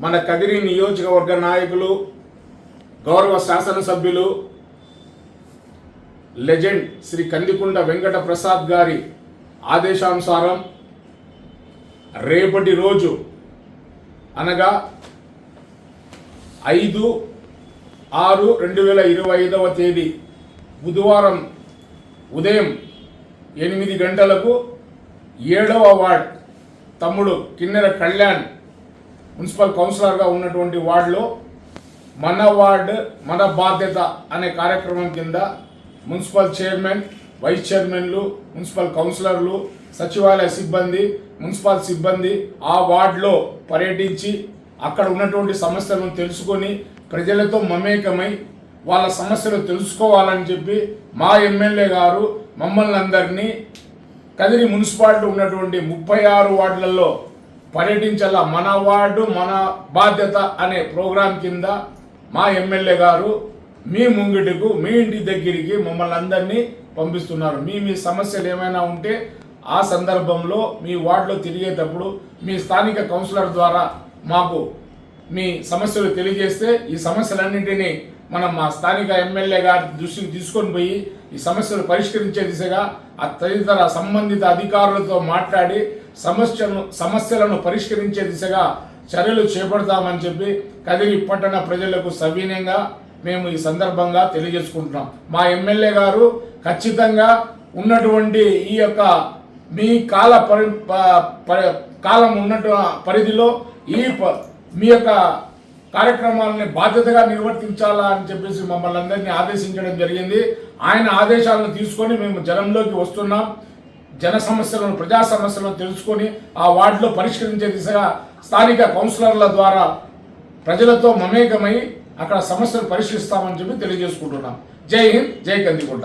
మన కదిరి నియోజకవర్గ నాయకులు గౌరవ శాసనసభ్యులు లెజెండ్ శ్రీ కందికుండ వెంకట ప్రసాద్ గారి ఆదేశానుసారం రేపటి రోజు అనగా ఐదు ఆరు రెండు వేల ఇరవై ఐదవ తేదీ బుధవారం ఉదయం ఎనిమిది గంటలకు ఏడవ వార్డ్ తమ్ముడు కిన్నెర కళ్యాణ్ మున్సిపల్ కౌన్సిలర్గా ఉన్నటువంటి వార్డులో మన వార్డ్ మన బాధ్యత అనే కార్యక్రమం కింద మున్సిపల్ చైర్మన్ వైస్ చైర్మన్లు మున్సిపల్ కౌన్సిలర్లు సచివాలయ సిబ్బంది మున్సిపల్ సిబ్బంది ఆ వార్డులో పర్యటించి అక్కడ ఉన్నటువంటి సమస్యలను తెలుసుకొని ప్రజలతో మమేకమై వాళ్ళ సమస్యలు తెలుసుకోవాలని చెప్పి మా ఎమ్మెల్యే గారు మమ్మల్ని అందరినీ కదిరి మున్సిపాలిటీ ఉన్నటువంటి ముప్పై ఆరు వార్డులలో పర్యటించాల మన వార్డు మన బాధ్యత అనే ప్రోగ్రాం కింద మా ఎమ్మెల్యే గారు మీ ముంగిటకు మీ ఇంటి దగ్గరికి మమ్మల్ని అందరినీ పంపిస్తున్నారు. మీ మీ సమస్యలు ఏమైనా ఉంటే ఆ సందర్భంలో మీ వార్డులో తిరిగేటప్పుడు మీ స్థానిక కౌన్సిలర్ ద్వారా మాకు మీ సమస్యలు తెలియజేస్తే ఈ సమస్యలన్నింటినీ మనం మా స్థానిక ఎమ్మెల్యే గారి దృష్టికి తీసుకొని పోయి ఈ సమస్యలు పరిష్కరించే దిశగా ఆ తదితర సంబంధిత అధికారులతో మాట్లాడి సమస్యను సమస్యలను పరిష్కరించే దిశగా చర్యలు చేపడతామని చెప్పి కదిరి పట్టణ ప్రజలకు సవినయంగా మేము ఈ సందర్భంగా తెలియజేసుకుంటున్నాం. మా ఎమ్మెల్యే గారు ఖచ్చితంగా ఉన్నటువంటి ఈ యొక్క మీ కాల పరి ప- ప- కాలం ఉన్నట్టు పరిధిలో ఈ మీ యొక్క కార్యక్రమాలని బాధ్యతగా నిర్వర్తించాలా అని చెప్పేసి మమ్మల్ని అందరినీ ఆదేశించడం జరిగింది. ఆయన ఆదేశాలను తీసుకొని మేము జనంలోకి వస్తున్నాం. జన సమస్యలను ప్రజా సమస్యలను తెలుసుకొని ఆ వార్డులో పరిష్కరించే దిశగా స్థానిక కౌన్సిలర్ల ద్వారా ప్రజలతో మమేకమై అక్కడ సమస్యలు పరిష్కరిస్తామని చెప్పి తెలియజేసుకుంటున్నాం. జై హింద్ జై కందికుంట.